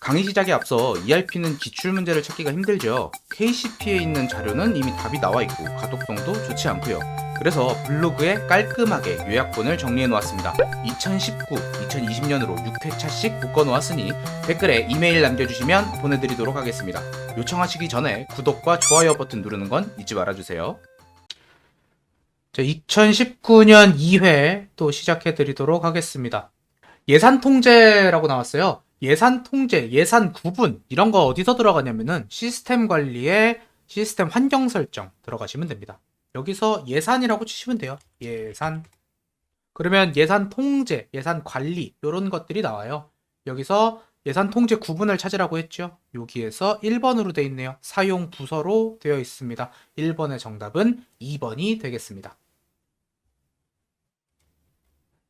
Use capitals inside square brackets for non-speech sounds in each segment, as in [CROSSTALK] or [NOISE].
강의 시작에 앞서 ERP는 기출 문제를 찾기가 힘들죠. KCP에 있는 자료는 이미 답이 나와 있고 가독성도 좋지 않고요. 그래서 블로그에 깔끔하게 요약본을 정리해 놓았습니다. 2019, 2020년으로 6회차씩 묶어 놓았으니 댓글에 이메일 남겨주시면 보내드리도록 하겠습니다. 요청하시기 전에 구독과 좋아요 버튼 누르는 건 잊지 말아주세요. 자, 2019년 2회 또 시작해 드리도록 하겠습니다. 예산 통제라고 나왔어요. 예산 통제, 예산 구분 이런 거 어디서 들어가냐면은 시스템 관리에 시스템 환경 설정 들어가시면 됩니다. 여기서 예산이라고 치시면 돼요. 예산. 그러면 예산 통제, 예산 관리 이런 것들이 나와요. 여기서 예산 통제 구분을 찾으라고 했죠. 여기에서 1번으로 되어 있네요. 사용 부서로 되어 있습니다. 1번의 정답은 2번이 되겠습니다.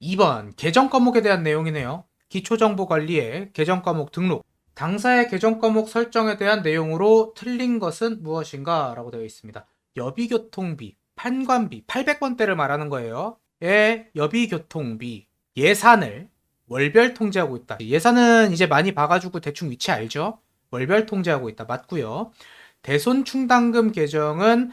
2번 계정 과목에 대한 내용이네요. 기초정보관리의 계정 과목 등록. 당사의 계정 과목 설정에 대한 내용으로 틀린 것은 무엇인가? 라고 되어 있습니다. 여비교통비, 판관비, 800번대를 말하는 거예요. 의 여비교통비, 예산을 월별 통제하고 있다. 예산은 이제 많이 봐가지고 대충 위치 알죠? 월별 통제하고 있다. 맞고요. 대손 충당금 계정은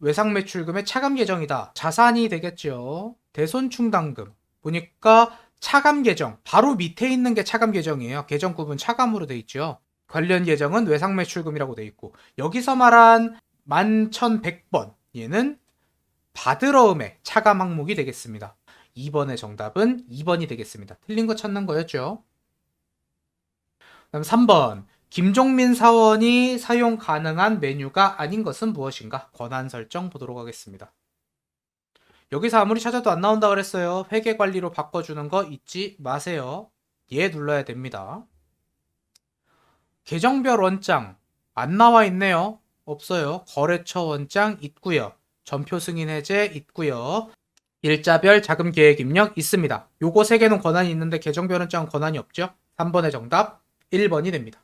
외상 매출금의 차감 계정이다. 자산이 되겠죠. 대손 충당금. 보니까 차감 계정 바로 밑에 있는 게 차감 계정이에요. 계정 구분 차감으로 돼 있죠. 관련 계정은 외상 매출금이라고 돼 있고 여기서 말한 11,100번 얘는 받으러음의 차감 항목이 되겠습니다. 2번의 정답은 2번이 되겠습니다. 틀린 거 찾는 거였죠. 그다음 3번 김종민 사원이 사용 가능한 메뉴가 아닌 것은 무엇인가? 권한 설정 보도록 하겠습니다. 여기서 아무리 찾아도 안 나온다 그랬어요. 회계 관리로 바꿔주는 거 잊지 마세요. 예 눌러야 됩니다. 계정별 원장 안 나와 있네요. 없어요. 거래처 원장 있고요. 전표 승인 해제 있고요. 일자별 자금 계획 입력 있습니다. 요거 세 개는 권한이 있는데 계정별 원장은 권한이 없죠. 3번의 정답 1번이 됩니다.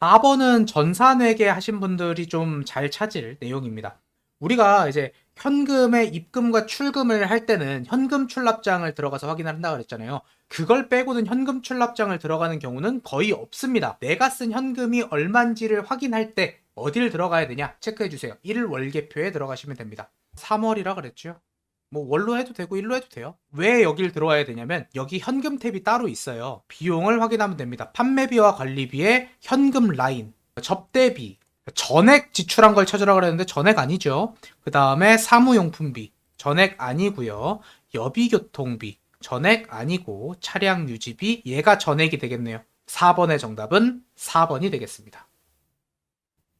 4번은 전산회계 하신 분들이 좀 잘 찾을 내용입니다. 우리가 이제 현금의 입금과 출금을 할 때는 현금 출납장을 들어가서 확인을 한다고 그랬잖아요. 그걸 빼고는 현금 출납장을 들어가는 경우는 거의 없습니다. 내가 쓴 현금이 얼마인지를 확인할 때 어딜 들어가야 되냐 체크해 주세요. 1 월계표에 들어가시면 됩니다. 3월이라 그랬죠. 뭐 월로 해도 되고 일로 해도 돼요. 왜 여길 들어와야 되냐면 여기 현금 탭이 따로 있어요. 비용을 확인하면 됩니다. 판매비와 관리비의 현금 라인, 접대비, 전액 지출한 걸 찾으라 그랬는데 전액 아니죠. 그 다음에 사무용품비 전액 아니고요. 여비교통비 전액 아니고 차량 유지비 얘가 전액이 되겠네요. 4번의 정답은 4번이 되겠습니다.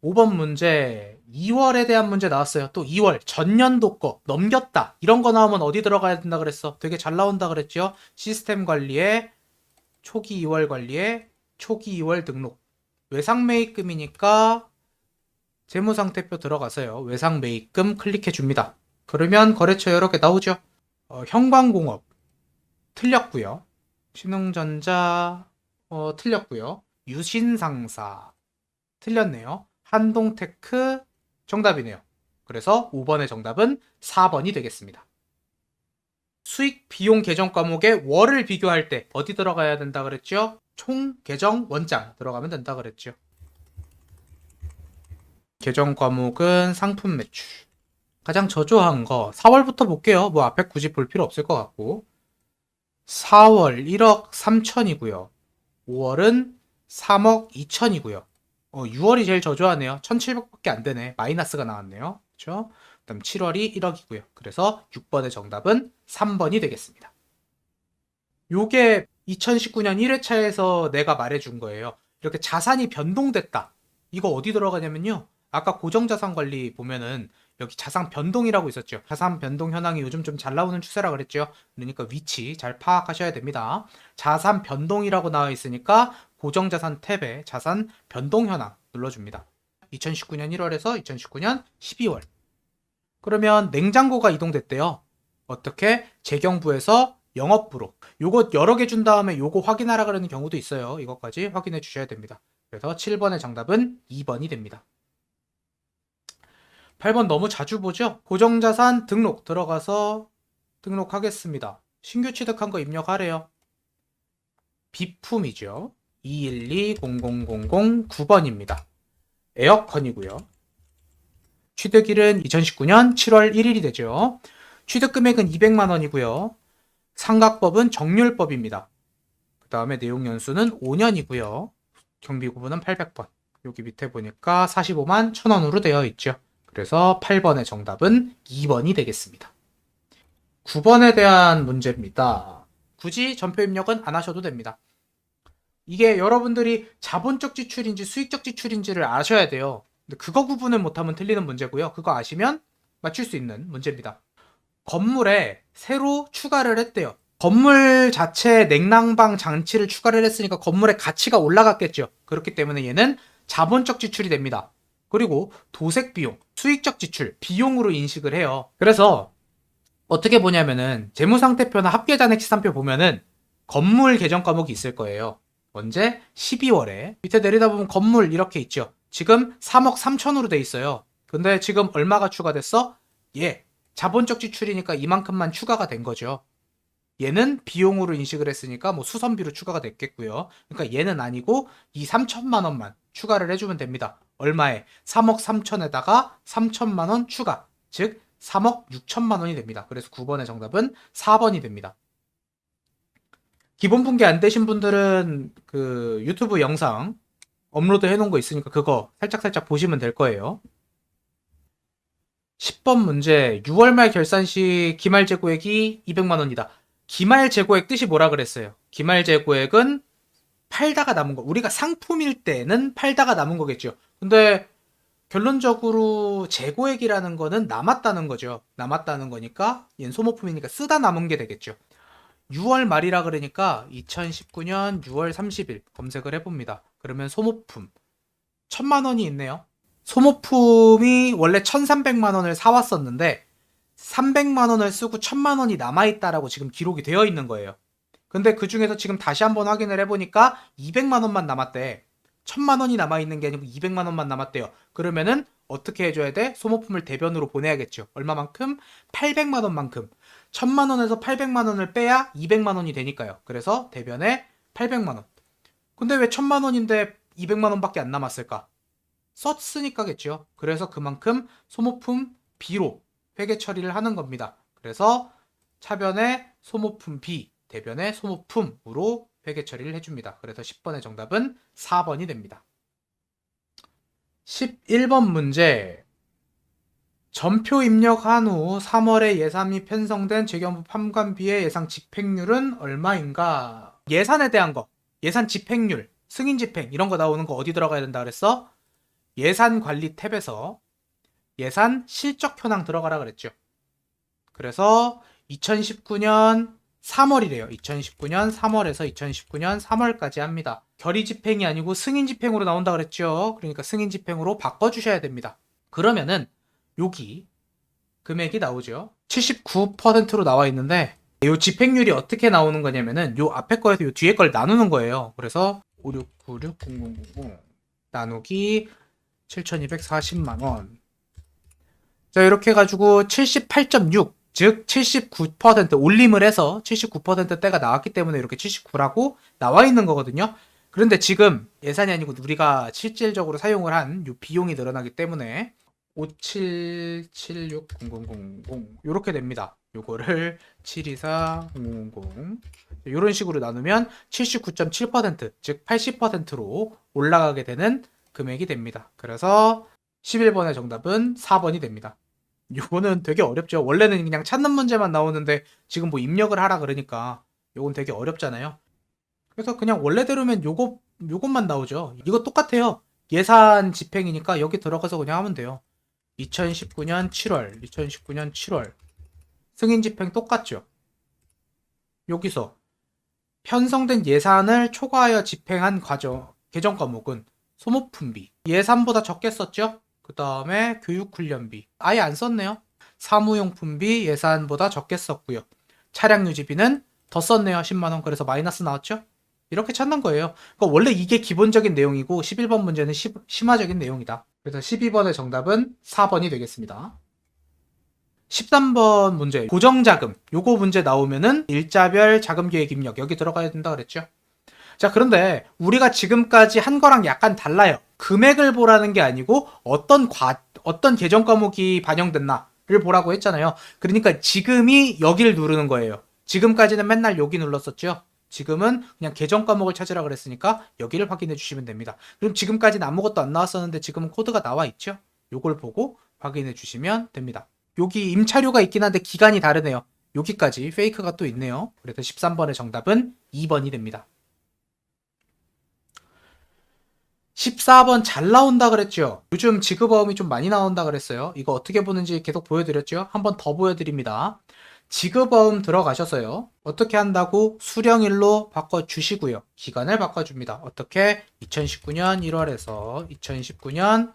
5번 문제 2월에 대한 문제 나왔어요. 또 2월 전년도 거 넘겼다 이런 거 나오면 어디 들어가야 된다 그랬어? 되게 잘 나온다 그랬죠. 시스템 관리에 초기 2월 관리에 초기 2월 등록 외상 매입금이니까 재무상태표 들어가서요. 외상 매입금 클릭해 줍니다. 그러면 거래처 여러 개 나오죠. 어, 형광공업 틀렸고요. 신흥전자 어, 틀렸고요. 유신상사 틀렸네요. 한동테크 정답이네요. 그래서 5번의 정답은 4번이 되겠습니다. 수익 비용 계정 과목에 월을 비교할 때 어디 들어가야 된다 그랬죠? 총 계정 원장 들어가면 된다 그랬죠. 계정 과목은 상품 매출. 가장 저조한 거 4월부터 볼게요. 뭐 앞에 굳이 볼 필요 없을 것 같고 4월 1억 3천이고요. 5월은 3억 2천이고요. 어, 6월이 제일 저조하네요. 1,700밖에 안 되네. 마이너스가 나왔네요. 그렇죠? 그다음 7월이 1억이고요. 그래서 6번의 정답은 3번이 되겠습니다. 요게 2019년 1회차에서 내가 말해준 거예요. 이렇게 자산이 변동됐다. 이거 어디 들어가냐면요. 아까 고정자산 관리 보면은 여기 자산 변동이라고 있었죠. 자산 변동 현황이 요즘 좀 잘 나오는 추세라 그랬죠. 그러니까 위치 잘 파악하셔야 됩니다. 자산 변동이라고 나와 있으니까 고정자산 탭에 자산 변동 현황 눌러줍니다. 2019년 1월에서 2019년 12월. 그러면 냉장고가 이동됐대요. 어떻게? 재경부에서 영업부로. 요거 여러 개 준 다음에 요거 확인하라 그러는 경우도 있어요. 이것까지 확인해 주셔야 됩니다. 그래서 7번의 정답은 2번이 됩니다. 8번 너무 자주 보죠? 고정자산 등록 들어가서 등록하겠습니다. 신규 취득한 거 입력하래요. 비품이죠. 212-0000-9번입니다. 에어컨이고요. 취득일은 2019년 7월 1일이 되죠. 취득 금액은 200만 원이고요. 상각법은 정률법입니다. 그 다음에 내용 연수는 5년이고요. 경비 구분은 800번. 여기 밑에 보니까 45만 1000원으로 되어 있죠. 그래서 8번의 정답은 2번이 되겠습니다. 9번에 대한 문제입니다. 굳이 전표 입력은 안 하셔도 됩니다. 이게 여러분들이 자본적 지출인지 수익적 지출인지를 아셔야 돼요. 근데 그거 구분을 못하면 틀리는 문제고요. 그거 아시면 맞출 수 있는 문제입니다. 건물에 새로 추가를 했대요. 건물 자체에 냉난방 장치를 추가를 했으니까 건물의 가치가 올라갔겠죠. 그렇기 때문에 얘는 자본적 지출이 됩니다. 그리고 도색 비용, 수익적 지출, 비용으로 인식을 해요. 그래서 어떻게 보냐면은 재무상태표나 합계잔액 시산표 보면은 건물 계정 과목이 있을 거예요. 언제? 12월에. 밑에 내리다 보면 건물 이렇게 있죠. 지금 3억 3천으로 돼 있어요. 근데 지금 얼마가 추가됐어? 예. 자본적 지출이니까 이만큼만 추가가 된 거죠. 얘는 비용으로 인식을 했으니까 뭐 수선비로 추가가 됐겠고요. 그러니까 얘는 아니고 이 3천만 원만 추가를 해주면 됩니다. 얼마에? 3억 3천에다가 3천만 원 추가. 즉 3억 6천만 원이 됩니다. 그래서 9번의 정답은 4번이 됩니다. 기본 분기 안 되신 분들은 그 유튜브 영상 업로드 해놓은 거 있으니까 그거 살짝살짝 보시면 될 거예요. 10번 문제 6월 말 결산 시 기말 재고액이 200만 원이다. 기말 재고액 뜻이 뭐라 그랬어요? 기말 재고액은 팔다가 남은 거. 우리가 상품일 때는 팔다가 남은 거겠죠. 근데 결론적으로 재고액이라는 거는 남았다는 거죠. 남았다는 거니까 얘는 소모품이니까 쓰다 남은 게 되겠죠. 6월 말이라 그러니까 2019년 6월 30일 검색을 해봅니다. 그러면 소모품 천만 원이 있네요. 소모품이 원래 1,300만 원을 사왔었는데 300만 원을 쓰고 1000만 원이 남아있다라고 지금 기록이 되어 있는 거예요. 근데 그 중에서 지금 다시 한번 확인을 해보니까 200만 원만 남았대. 1000만 원이 남아있는 게 아니고 200만 원만 남았대요. 그러면은 어떻게 해줘야 돼? 소모품을 대변으로 보내야겠죠. 얼마만큼? 800만 원만큼. 1000만 원에서 800만 원을 빼야 200만 원이 되니까요. 그래서 대변에 800만 원. 근데 왜 1000만 원인데 200만 원밖에 안 남았을까? 썼으니까겠죠. 그래서 그만큼 소모품 B로 회계 처리를 하는 겁니다. 그래서 차변에 소모품 B, 대변에 소모품으로 회계 처리를 해줍니다. 그래서 10번의 정답은 4번이 됩니다. 11번 문제. 전표 입력한 후 3월에 예산이 편성된 재경부 판관비의 예상 집행률은 얼마인가? 예산에 대한 거, 예산 집행률, 승인 집행 이런 거 나오는 거 어디 들어가야 된다 그랬어? 예산 관리 탭에서 예산 실적 현황 들어가라 그랬죠. 그래서 2019년 3월이래요. 2019년 3월에서 2019년 3월까지 합니다. 결의 집행이 아니고 승인 집행으로 나온다 그랬죠. 그러니까 승인 집행으로 바꿔 주셔야 됩니다. 그러면은 여기 금액이 나오죠. 79%로 나와 있는데 이 집행률이 어떻게 나오는 거냐면은 요 앞에 거에서 요 뒤에 걸 나누는 거예요. 그래서 56960000 나누기 7240만 원. 자, 이렇게 해 가지고 78.6, 즉 79% 올림을 해서 79%대가 나왔기 때문에 이렇게 79라고 나와 있는 거거든요. 그런데 지금 예산이 아니고 우리가 실질적으로 사용을 한요 비용이 늘어나기 때문에 57760000 이렇게 됩니다. 요거를 7240000 이런 식으로 나누면 79.7%, 즉 80%로 올라가게 되는 금액이 됩니다. 그래서 11번의 정답은 4번이 됩니다. 요거는 되게 어렵죠. 원래는 그냥 찾는 문제만 나오는데 지금 뭐 입력을 하라 그러니까 요건 되게 어렵잖아요. 그래서 그냥 원래대로면 요거 요것만 나오죠. 이거 똑같아요. 예산 집행이니까 여기 들어가서 그냥 하면 돼요. 2019년 7월, 2019년 7월 승인 집행 똑같죠. 여기서 편성된 예산을 초과하여 집행한 과정 개정 과목은 소모품비 예산보다 적게 썼죠? 그 다음에 교육훈련비 아예 안 썼네요. 사무용품비 예산보다 적게 썼고요. 차량 유지비는 더 썼네요. 10만원. 그래서 마이너스 나왔죠? 이렇게 찾는 거예요. 그러니까 원래 이게 기본적인 내용이고 11번 문제는 시, 심화적인 내용이다. 그래서 12번의 정답은 4번이 되겠습니다. 13번 문제 고정자금 요거 문제 나오면은 일자별 자금계획 입력 여기 들어가야 된다 그랬죠 자 그런데 우리가 지금까지 한 거랑 약간 달라요 금액을 보라는 게 아니고 어떤 과 어떤 계정 과목이 반영됐나를 보라고 했잖아요 그러니까 지금이 여기를 누르는 거예요 지금까지는 맨날 여기 눌렀었죠 지금은 그냥 계정 과목을 찾으라 그랬으니까 여기를 확인해 주시면 됩니다 그럼 지금까지는 아무것도 안 나왔었는데 지금은 코드가 나와 있죠 요걸 보고 확인해 주시면 됩니다 여기 임차료가 있긴 한데 기간이 다르네요. 여기까지 페이크가 또 있네요. 그래서 13번의 정답은 2번이 됩니다. 14번 잘 나온다 그랬죠? 요즘 지급어음이 좀 많이 나온다 그랬어요. 이거 어떻게 보는지 계속 보여드렸죠? 한번 더 보여드립니다. 지급어음 들어가셔서요. 어떻게 한다고 수령일로 바꿔주시고요. 기간을 바꿔줍니다. 어떻게? 2019년 1월에서 2019년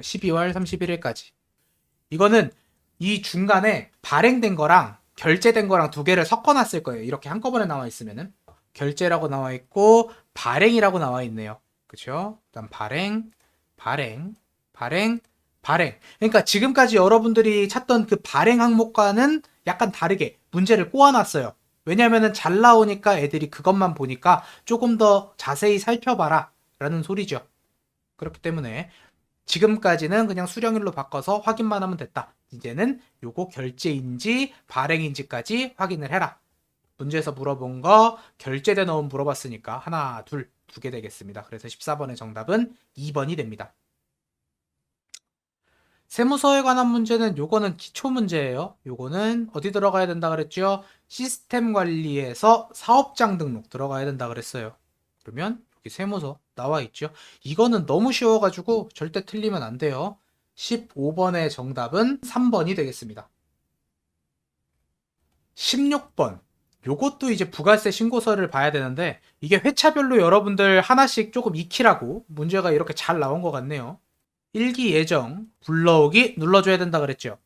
12월 31일까지. 이거는 이 중간에 발행된 거랑 결제된 거랑 두 개를 섞어 놨을 거예요. 이렇게 한꺼번에 나와 있으면은 결제라고 나와 있고 발행이라고 나와 있네요. 그렇죠? 일단 발행, 발행, 발행, 발행. 그러니까 지금까지 여러분들이 찾던 그 발행 항목과는 약간 다르게 문제를 꼬아놨어요. 왜냐면은 잘 나오니까 애들이 그것만 보니까 조금 더 자세히 살펴봐라 라는 소리죠. 그렇기 때문에 지금까지는 그냥 수령일로 바꿔서 확인만 하면 됐다. 이제는 요거 결제인지 발행인지까지 확인을 해라. 문제에서 물어본 거 결제된 어음 물어봤으니까 하나, 둘, 두개 되겠습니다. 그래서 14번의 정답은 2번이 됩니다. 세무서에 관한 문제는 요거는 기초 문제예요. 요거는 어디 들어가야 된다 그랬죠? 시스템 관리에서 사업장 등록 들어가야 된다 그랬어요. 그러면 여기 세무서 나와 있죠. 이거는 너무 쉬워 가지고 절대 틀리면 안 돼요. 15번의 정답은 3번이 되겠습니다. 16번. 요것도 이제 부가세 신고서를 봐야 되는데 이게 회차별로 여러분들 하나씩 조금 익히라고 문제가 이렇게 잘 나온 것 같네요. 일기 예정 불러오기 눌러줘야 된다 그랬죠.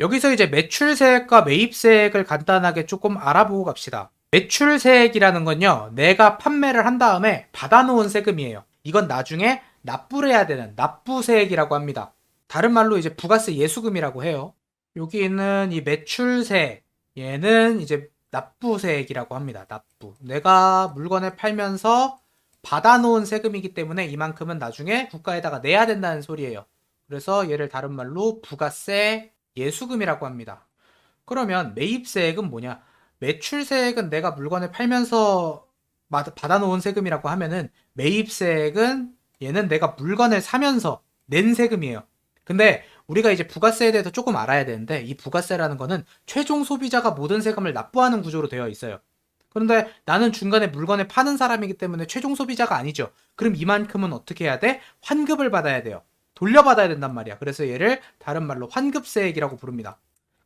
여기서 이제 매출세액과 매입세액을 간단하게 조금 알아보고 갑시다. 매출세액이라는 건요, 내가 판매를 한 다음에 받아놓은 세금이에요. 이건 나중에 납부를 해야 되는 납부세액이라고 합니다. 다른 말로 이제 부가세 예수금이라고 해요. 여기 있는 이 매출세, 얘는 이제 납부세액이라고 합니다. 납부. 내가 물건을 팔면서 받아놓은 세금이기 때문에 이만큼은 나중에 국가에다가 내야 된다는 소리예요. 그래서 얘를 다른 말로 부가세 예수금이라고 합니다. 그러면 매입세액은 뭐냐? 매출세액은 내가 물건을 팔면서 받아놓은 세금이라고 하면은 매입세액은 얘는 내가 물건을 사면서 낸 세금이에요. 근데 우리가 이제 부가세에 대해서 조금 알아야 되는데 이 부가세라는 거는 최종 소비자가 모든 세금을 납부하는 구조로 되어 있어요. 그런데 나는 중간에 물건을 파는 사람이기 때문에 최종 소비자가 아니죠. 그럼 이만큼은 어떻게 해야 돼? 환급을 받아야 돼요. 돌려받아야 된단 말이야. 그래서 얘를 다른 말로 환급세액이라고 부릅니다.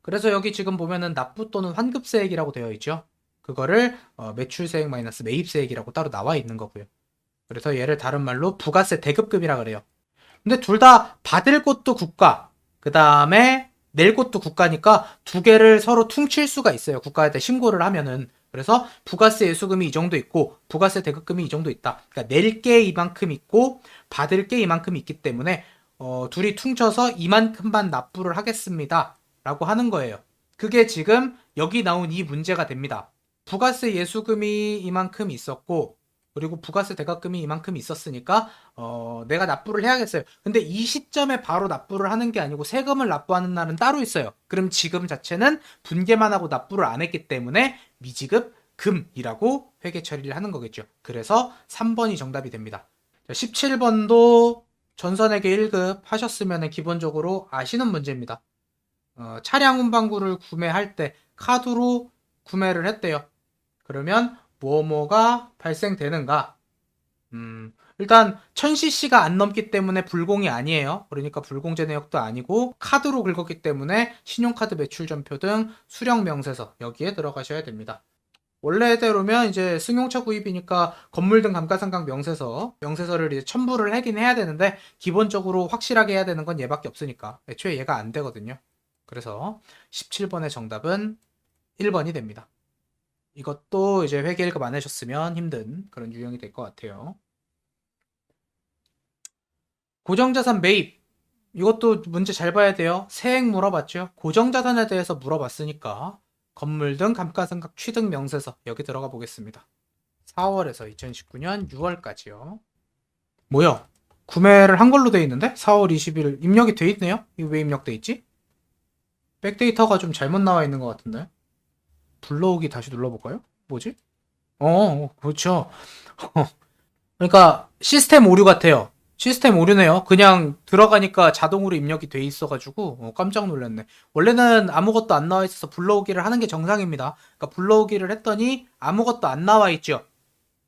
그래서 여기 지금 보면은 납부 또는 환급세액이라고 되어 있죠. 그거를 어, 매출세액 마이너스 매입세액이라고 따로 나와 있는 거고요. 그래서 얘를 다른 말로 부가세 대급급이라 그래요. 근데 둘 다 받을 곳도 국가, 그 다음에 낼 곳도 국가니까 두 개를 서로 퉁칠 수가 있어요. 국가에다 신고를 하면은. 그래서 부가세 예수금이 이 정도 있고 부가세 대급금이 이 정도 있다. 그러니까 낼 게 이만큼 있고 받을 게 이만큼 있기 때문에 어, 둘이 퉁쳐서 이만큼만 납부를 하겠습니다. 라고 하는 거예요. 그게 지금 여기 나온 이 문제가 됩니다. 부가세 예수금이 이만큼 있었고 그리고 부가세 대가금이 이만큼 있었으니까 어, 내가 납부를 해야겠어요. 근데 이 시점에 바로 납부를 하는 게 아니고 세금을 납부하는 날은 따로 있어요. 그럼 지금 자체는 분개만 하고 납부를 안 했기 때문에 미지급 금이라고 회계 처리를 하는 거겠죠. 그래서 3번이 정답이 됩니다. 17번도 전선에게 1급 하셨으면 기본적으로 아시는 문제입니다. 어, 차량 운반구를 구매할 때 카드로 구매를 했대요. 그러면 뭐뭐가 발생되는가? 음, 일단 1000cc가 안 넘기 때문에 불공이 아니에요. 그러니까 불공제 내역도 아니고 카드로 긁었기 때문에 신용카드 매출 전표 등 수령 명세서 여기에 들어가셔야 됩니다. 원래대로면 이제 승용차 구입이니까 건물 등 감가상각 명세서 명세서를 이제 첨부를 하긴 해야 되는데 기본적으로 확실하게 해야 되는 건 얘밖에 없으니까 애초에 얘가 안 되거든요. 그래서 17번의 정답은 1번이 됩니다. 이것도 이제 회계 1급 안 하셨으면 힘든 그런 유형이 될 것 같아요. 고정자산 매입. 이것도 문제 잘 봐야 돼요. 세액 물어봤죠. 고정자산에 대해서 물어봤으니까 건물 등 감가상각 취득 명세서 여기 들어가 보겠습니다. 4월에서 2019년 6월까지요. 뭐야? 구매를 한 걸로 돼 있는데? 4월 20일 입력이 돼 있네요? 이거 왜 입력돼 있지? 백데이터가 좀 잘못 나와 있는 것 같은데? 불러오기 다시 눌러볼까요? 뭐지? 어, 그렇죠. [LAUGHS] 그러니까 시스템 오류 같아요. 시스템 오류네요. 그냥 들어가니까 자동으로 입력이 돼 있어가지고 어, 깜짝 놀랐네. 원래는 아무것도 안 나와 있어서 불러오기를 하는 게 정상입니다. 그러니까 불러오기를 했더니 아무것도 안 나와 있죠.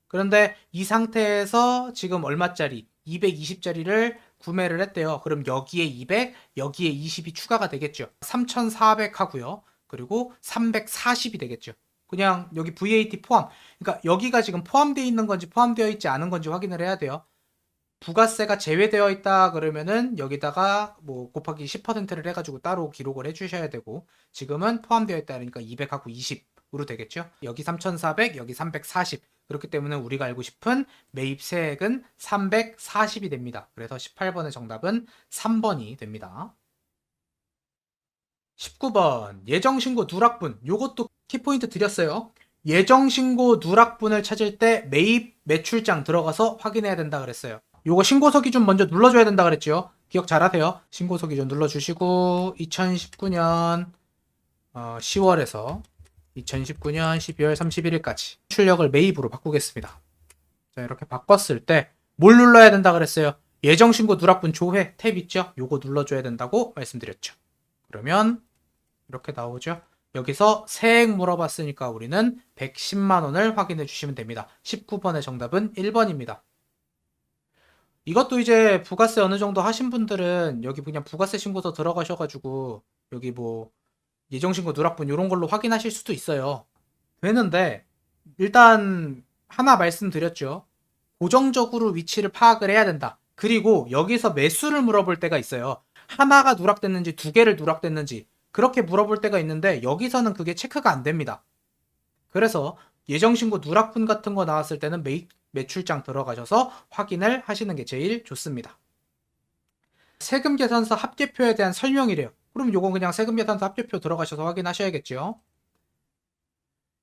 그런데 이 상태에서 지금 얼마짜리 220짜리를 구매를 했대요. 그럼 여기에 200, 여기에 20이 추가가 되겠죠. 3,400 하고요. 그리고 340이 되겠죠. 그냥 여기 VAT 포함. 그러니까 여기가 지금 포함되어 있는 건지 포함되어 있지 않은 건지 확인을 해야 돼요. 부가세가 제외되어 있다 그러면은 여기다가 뭐 곱하기 10%를 해가지고 따로 기록을 해주셔야 되고 지금은 포함되어 있다 그러니까 200하고 20으로 되겠죠. 여기 3,400, 여기 340. 그렇기 때문에 우리가 알고 싶은 매입세액은 340이 됩니다. 그래서 18번의 정답은 3번이 됩니다. 19번 예정신고 누락분 요것도 키포인트 드렸어요. 예정신고 누락분을 찾을 때 매입 매출장 들어가서 확인해야 된다 그랬어요. 요거 신고서 기준 먼저 눌러줘야 된다 그랬죠. 기억 잘하세요. 신고서 기준 눌러주시고 2019년 10월에서 2019년 12월 31일까지 출력을 매입으로 바꾸겠습니다. 자 이렇게 바꿨을 때 뭘 눌러야 된다 그랬어요. 예정신고 누락분 조회 탭 있죠? 요거 눌러줘야 된다고 말씀드렸죠. 그러면 이렇게 나오죠. 여기서 세액 물어봤으니까 우리는 110만 원을 확인해 주시면 됩니다. 19번의 정답은 1번입니다. 이것도 이제 부가세 어느 정도 하신 분들은 여기 그냥 부가세 신고서 들어가셔가지고 여기 뭐 예정신고 누락분 이런 걸로 확인하실 수도 있어요. 되는데 일단 하나 말씀드렸죠. 고정적으로 위치를 파악을 해야 된다. 그리고 여기서 매수를 물어볼 때가 있어요. 하나가 누락됐는지 두 개를 누락됐는지 그렇게 물어볼 때가 있는데 여기서는 그게 체크가 안 됩니다. 그래서 예정신고 누락분 같은 거 나왔을 때는 매, 매출장 들어가셔서 확인을 하시는 게 제일 좋습니다. 세금 계산서 합계표에 대한 설명이래요. 그럼 요건 그냥 세금 계산서 합계표 들어가셔서 확인하셔야겠죠.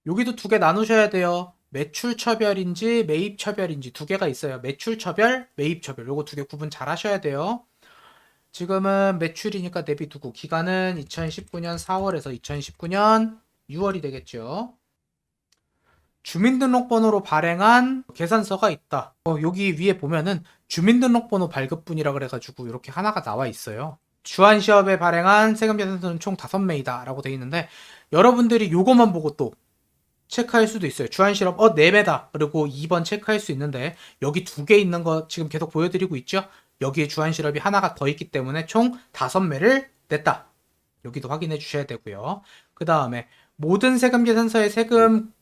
여기도 두 개 나누셔야 돼요. 매출 처별인지 매입 처별인지 두 개가 있어요. 매출 처별, 매입 처별. 요거 두 개 구분 잘 하셔야 돼요. 지금은 매출이니까 대비 두고 기간은 2019년 4월에서 2019년 6월이 되겠죠. 주민등록번호로 발행한 계산서가 있다. 어, 여기 위에 보면은 주민등록번호 발급분이라 그래가지고 이렇게 하나가 나와 있어요. 주한시업에 발행한 세금 계산서는 총 5매이다 라고 돼 있는데 여러분들이 요거만 보고 또 체크할 수도 있어요. 주한실업 어 4매다. 그리고 2번 체크할 수 있는데 여기 두 개 있는 거 지금 계속 보여드리고 있죠. 여기에 주한 실업이 하나가 더 있기 때문에 총 5매를 냈다. 여기도 확인해 주셔야 되고요. 그 다음에 모든 세금 계산서의 세금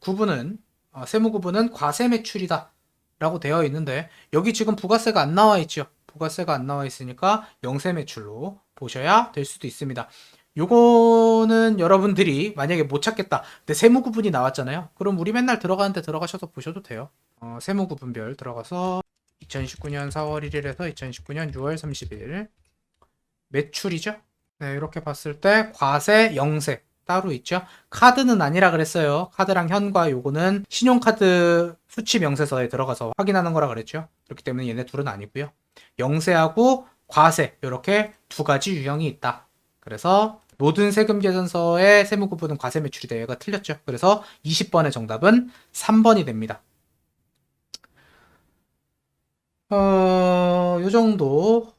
구분은 어, 세무 구분은 과세 매출이다 라고 되어 있는데 여기 지금 부가세가 안 나와 있죠. 부가세가 안 나와 있으니까 영세 매출로 보셔야 될 수도 있습니다. 요거는 여러분들이 만약에 못 찾겠다. 근데 세무 구분이 나왔잖아요. 그럼 우리 맨날 들어가는데 들어가셔서 보셔도 돼요. 어, 세무 구분별 들어가서 2019년 4월 1일에서 2019년 6월 30일 매출이죠. 네, 이렇게 봤을 때 과세 영세 따로 있죠. 카드는 아니라 그랬어요. 카드랑 현과 요거는 신용카드 수치 명세서에 들어가서 확인하는 거라 그랬죠. 그렇기 때문에 얘네 둘은 아니고요. 영세하고 과세 이렇게 두 가지 유형이 있다. 그래서 모든 세금 계산서의 세무 구분은 과세 매출이 되어가 틀렸죠. 그래서 20번의 정답은 3번이 됩니다. 어, 요 정도